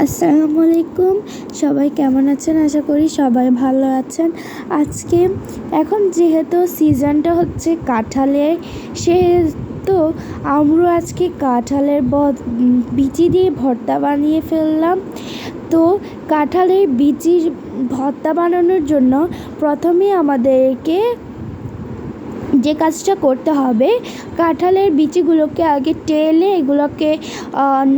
আসসালামু আলাইকুম সবাই কেমন আছেন? আশা করি সবাই ভালো আছেন। আজকে এখন যেহেতু সিজনটা হচ্ছে কাঁঠালের, সেহেতু আমরা আজকে কাঁঠালের বিচি দিয়ে ভর্তা বানিয়ে ফেললাম। তো কাঁঠালের বিচির ভর্তা বানানোর জন্য প্রথমে আমাদেরকে যে কাজটা করতে হবে, কাঁঠালের বিচিগুলোকে আগে টেলে এগুলোকে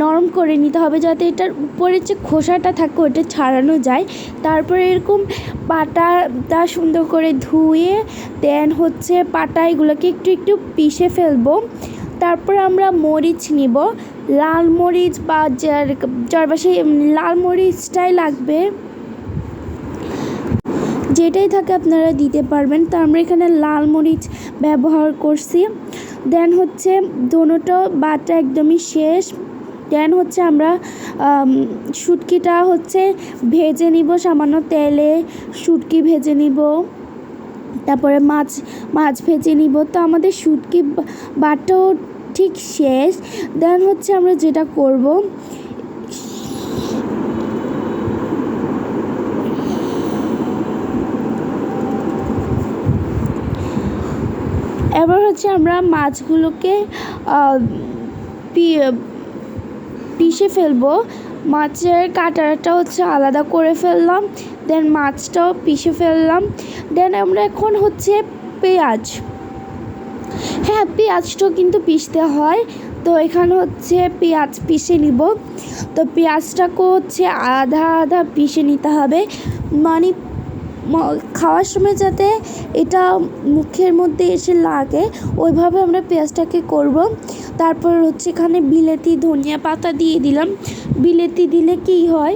নরম করে নিতে হবে যাতে এটার উপরে যে খোসাটা থাকে ওটা ছাড়ানো যায়। তারপরে এরকম পাটাটা সুন্দর করে ধুয়ে দেন হচ্ছে পাটা এগুলোকে একটু একটু পিষে ফেলব। তারপর আমরা মরিচ নিব। লাল মরিচ বা যার যার পাশে লাল মরিচটাই লাগবে। যেটাই থাকে আপনারা দিতে পারবেন। তো আমরা এখানে লাল মরিচ ব্যবহার করছি। দেন হচ্ছে দোনোটা বাটা একদমই শেষ। দেন হচ্ছে আমরা আম, শুটকিটা হচ্ছে ভেজে নিব সামান্য তেলে শুটকি ভেজে নিব। তারপরে মাছ মাছ ভেজে নিব। তো আমাদের শুটকি বাটাও ঠিক শেষ। দেন হচ্ছে আমরা যেটা করব হচ্ছে আমরা মাছগুলোকে পিষে ফেলব। মাছের কাটাটা হচ্ছে আলাদা করে ফেললাম দেন মাছটাও পিষে ফেললাম। দেন আমরা এখন হচ্ছে পেঁয়াজ। হ্যাঁ পেঁয়াজটাও কিন্তু পিষতে হয়। তো এখানে হচ্ছে পেঁয়াজ পিষে নিব। তো পেঁয়াজটাকেও হচ্ছে আধা আধা পিষে নিতে হবে। মানে খাওয়ার সময় যাতে এটা মুখের মধ্যে এসে লাগে, ওইভাবে আমরা পেঁয়াজটাকে করব। তারপর হচ্ছে এখানে বিলেতি, ধনিয়া পাতা দিয়ে দিলাম। বিলেতি দিলে কি হয়,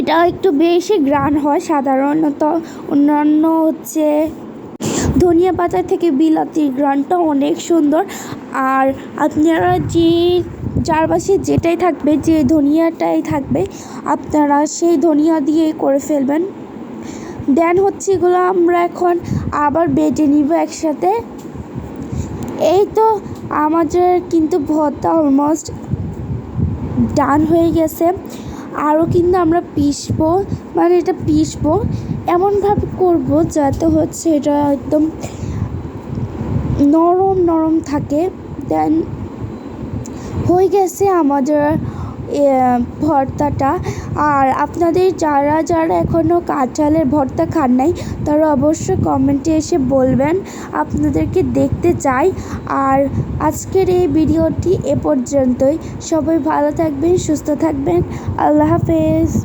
এটা একটু বেশি গ্রান হয় সাধারণত। অন্যান্য হচ্ছে ধনিয়া পাতা থেকে বিলাতির গ্রানটা অনেক সুন্দর। আর আপনারা যে চারপাশে যেটাই থাকবে, যে ধনিয়াটাই থাকবে, আপনারা সেই ধনিয়া দিয়ে করে ফেলবেন। দেন হচ্ছে এগুলো আমরা এখন আবার বেটে নিব একসাথে। এই তো আমাদের কিন্তু ভর্তা অলমোস্ট ডান হয়ে গেছে। আরও কিন্তু আমরা পিষবো মানে এটা পিষবো। এমনভাবে করব যাতে হচ্ছে এটা একদম নরম নরম থাকে। দেন হয়ে গেছে আমাদের ভর্তাটা। আর আপনাদের যারা যারা এখনও কাঁঠালের ভর্তা খান নাই, তারা অবশ্যই কমেন্টে এসে বলবেন। আপনাদেরকে দেখতে চাই। আর আজকের এই ভিডিওটি এ পর্যন্তই। সবাই ভালো থাকবেন, সুস্থ থাকবেন। আল্লাহ হাফেজ।